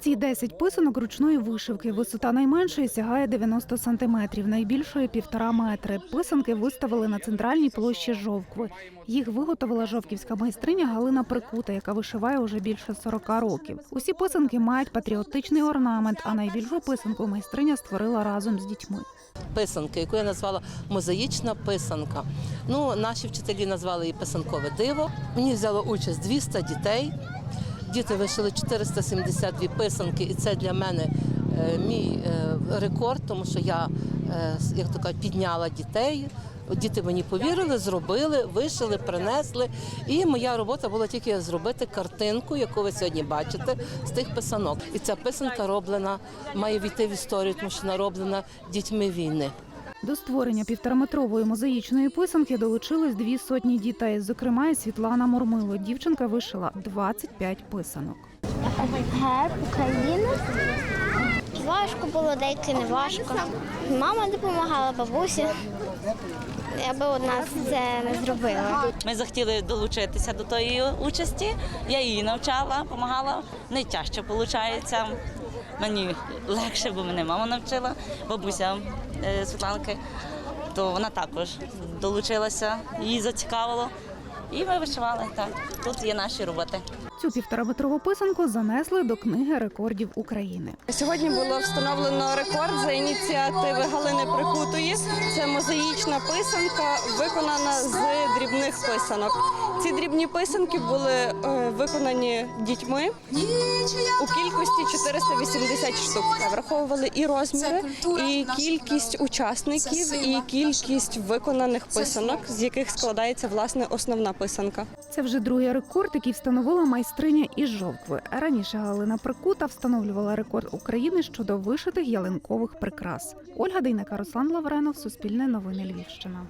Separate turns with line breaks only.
Ці 10 писанок ручної вишивки. Висота найменшої сягає 90 сантиметрів, найбільшої – півтора метри. Писанки виставили на центральній площі Жовкви. Їх виготовила жовківська майстриня Галина Прикута, яка вишиває уже більше 40 років. Усі писанки мають патріотичний орнамент, а найбільшу писанку майстриня створила разом з дітьми.
писанки, яку я назвала мозаїчна писанка. Ну, наші вчителі назвали її писанкове диво. Мені взяло участь 200 дітей. Діти вишили 472 писанки, і це для мене е, мій е, рекорд, тому що я, е, як то кажуть, підняла дітей. Діти мені повірили, зробили, вишили, принесли. І моя робота була тільки зробити картинку, яку ви сьогодні бачите, з тих писанок. І ця писанка роблена, має війти в історію, тому що вона роблена дітьми війни.
До створення півтораметрової мозаїчної писанки долучились дві сотні дітей, зокрема і Світлана Мурмило. Дівчинка вишила 25 писанок.
Герб України. Важко було, деякі не важко. Мама допомагала, бабуся. Я би одна це не зробила.
Ми захотіли долучитися до тої участі. Я її навчала, допомагала. Найтяжче виходить. Мені легше, бо мене мама навчила, бабуся е, Світланки. То вона також долучилася, її зацікавило. І ми вишивали. Так, тут є наші роботи.
Цю півтораметрову писанку занесли до книги рекордів України.
Сьогодні було встановлено рекорд за ініціативи Галини Прикутої. Це мозаїчна писанка, виконана з дрібних писанок. Ці дрібні писанки були е, виконані дітьми у кількості 480 штук. Враховували і розміри, і кількість учасників, і кількість виконаних писанок, з яких складається власне основна писанка.
Це вже другий рекорд, який встановила майстриня із Жовкви. Раніше Галина Прикута встановлювала рекорд України щодо вишитих ялинкових прикрас. Ольга Дейника, Руслан Лавренов, Суспільне новини Львівщина.